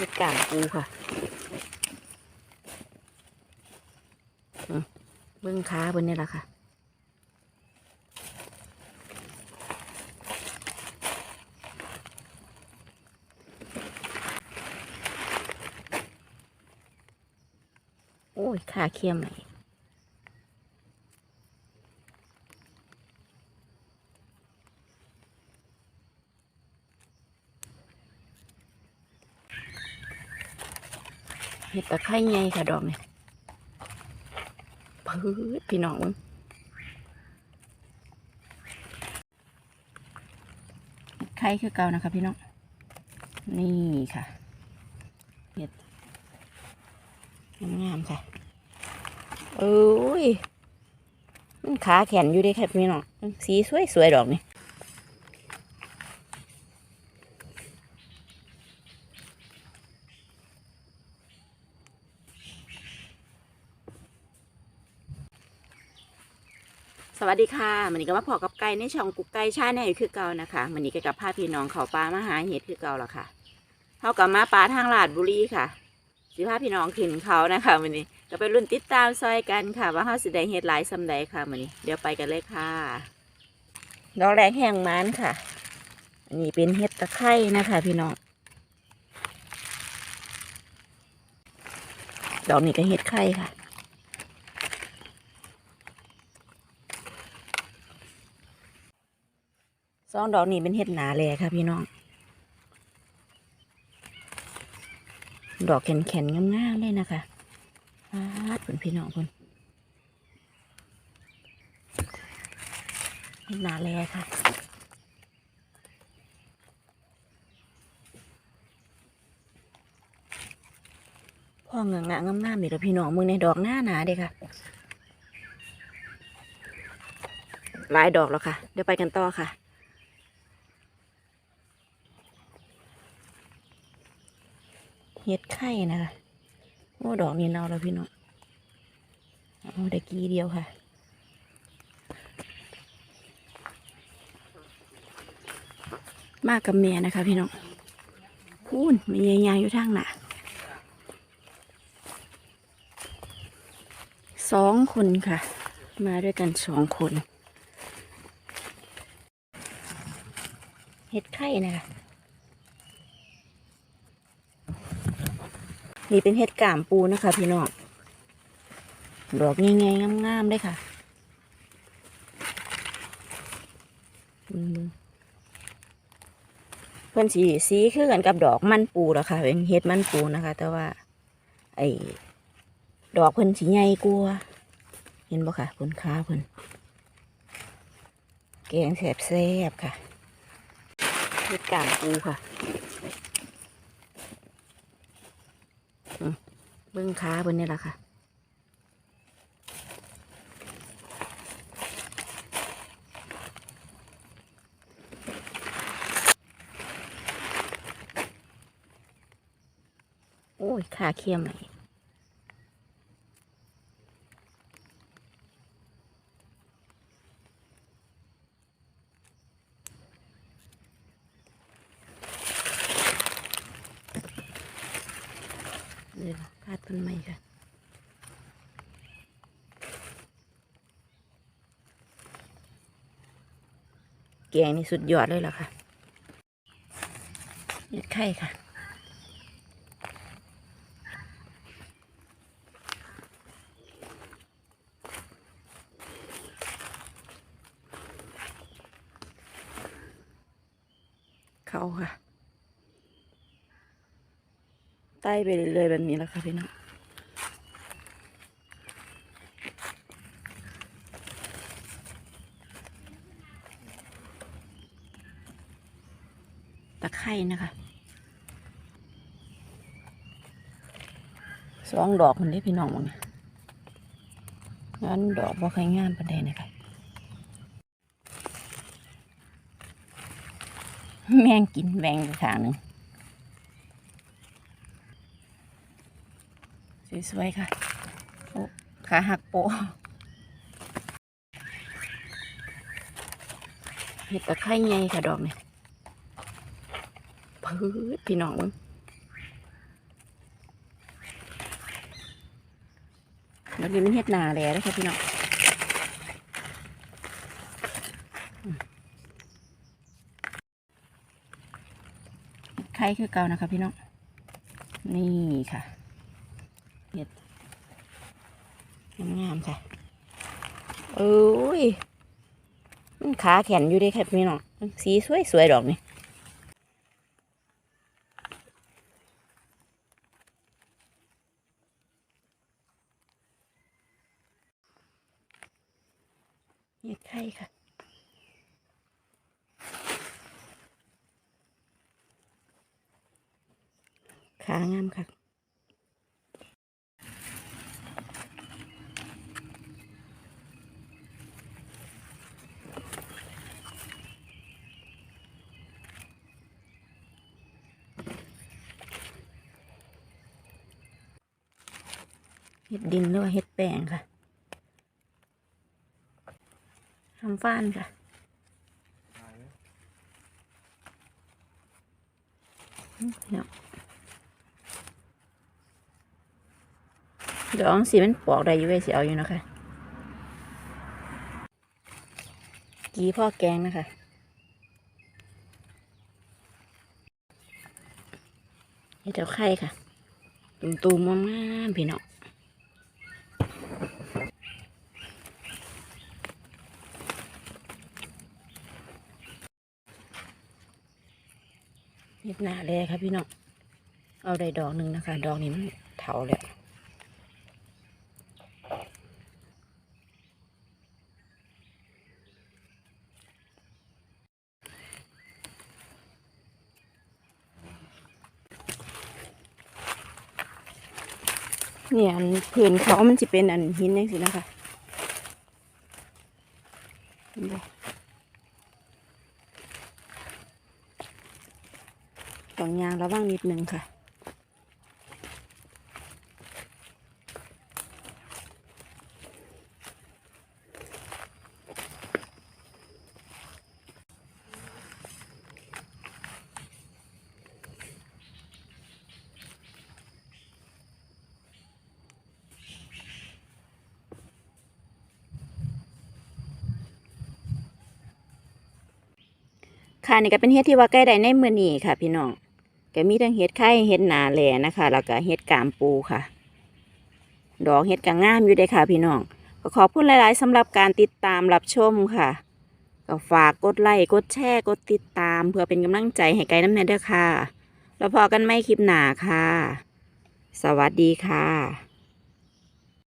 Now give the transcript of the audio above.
คือกางปูค่ะเบื้องขาบนนี่แหละค่ะโอ้ยขาเคียมไหมเห็ดตะไคร้ไงค่ะดอกเนี่ยพื้นพี่น้องไข่คือเก่านะคะพี่น้อง นี่ค่ะเห็ดงามค่ะเอ้ยมันขาแข็งอยู่เด้ค่ะพี่น้อง สีสวยสวยๆดอกนี่ สวัสดีค่ะมันนี้ก็มาพอกับไก่ในช่องกุ๊กไก่ชาแนลคือเก่านะคะมันนี้ก็กับพาพี่น้องเขาปลามาหาเห็ดคือเก่าแล้วค่ะเท่ากับมาปลาทางลาดบุรีค่ะสิพาพี่น้องขึ้นเขานะคะมันนี้ก็ไปรุ่นติดตามซอยกันค่ะ ว่าเฮาสิได้เฮ็ดหลายซำใดค่ะมื้อนี้เดี๋ยวไปกันเลยค่ะดอกแรกแห้งมันค่ะ อันนี้เป็นเห็ดตะไคร้นะคะ พี่น้องดอกนี้ก็เห็ดไข่ค่ะ องดอกนี้เป็นเห็ดหนาแลค่ะพี่น้อง ดอกแข็งๆงามๆเลยนะคะปาดคุณพี่น้องคุณหนาแลค่ะพ่อเงงะงามๆนี่ละพี่น้องมึงในดอกหน้าหนาเด้ค่ะหลายดอกแล้วค่ะ เดี๋ยวไปกันต่อค่ะ เห็ดไข่นะคะโอ้ดอกนี้เน่าแล้วพี่น้องเอาได้กีเดียวค่ะมากกับเมียนะคะพี่น้องพูนมียายๆอยู่ทางหน้าสองคนค่ะ มาด้วยกันสองคน เห็ดไข่นะคะ นี่เป็นเห็ดกามปูนะคะ พี่น้อง ดอกง่ายๆงามๆเลยค่ะเพิ่นสีสีคือกันกับดอกมันปูแล้วค่ะ เป็นเห็ดมันปูนะคะ แต่ว่า ไอ้ดอกเพิ่นสีใหญ่กลัวเห็นบ่ค่ะผลค้าเพิ่นแกงแสบแซ่บๆค่ะเห็ดกามปูค่ะ เบื้องขาบนนี่แหละค่ะโอ้ยขาเคียมไหมเลย วพาดต้นไม้ค่ะแกงนี่สุดยอดเลยล่ะค่ะเห็ดไข่ค่ะเขาค่ะไต่ไปเรื่อยๆแบบนี้แล้วค่ะพี่น้องตะไคร่นะคะสองดอกมันได้พี่น้องมั้งงั้นดอกบ่ค่อยงามปานใดนนะคะแมงกินแบงอยู่ข้างหนึ่ง สวยๆค่ะโอ้ขาหักโปะเห็ดตะไคร้ไงค่ะดอกเนี่ยพื้พี่น้องมึงดอกนี้มันเห็ดนาแล้วนะคะพี่น้องไข่คือเก่านะคะพี่น้อง นี่ค่ะ เห็ดงามๆค่ะเอ้ย มันขาแข็งอยู่เด้ค่ะพี่น้องสีสวยสวยๆดอกนี่เห็ดไข่ค่ะขางามค่ะ เห็ดดินหรือว่าเห็ดแป้งค่ะทำฟ้านค่ะเนาะเดี๋ยวอาสีมันปอกได้อยู่เว้ยสิเอาอยู่นะคะกีพ่อแกงนะคะเห็ดเอาไข่ค่ะ ตุ่มๆมากๆพี่น้อง เห็ดหนาแลค่ะพี่น้องเอาได้ดอกหนึ่งนะคะ ดอกนี้มันเถาแล้วเนี่ยอันพื้นเขามันจะเป็นอันหินยังสินะคะ เห็นบ่องยางระวังนิดนึงค่ะ ค่ะนี่ก็เป็นเห็ดที่ว่าใกล้ได้ในมือนี้ค่ะ พี่น้อง ก็มีทั้งเห็ดไข่เห็ดหนาแหล่นะคะ แล้วก็เห็ดกามปูค่ะ ดอกเห็ดกางามอยู่ได้ค่ะ พี่น้องก็ขอบคุณหลาย ๆสำหรับการติดตามรับชมค่ะก็ฝากกดไลค์กดแชร์กดติดตาม เพื่อเป็นกำลังใจให้ไกด์น้ำเนเด้อค่ะ แล้วพอกันไม่คลิปหนาค่ะ สวัสดีค่ะ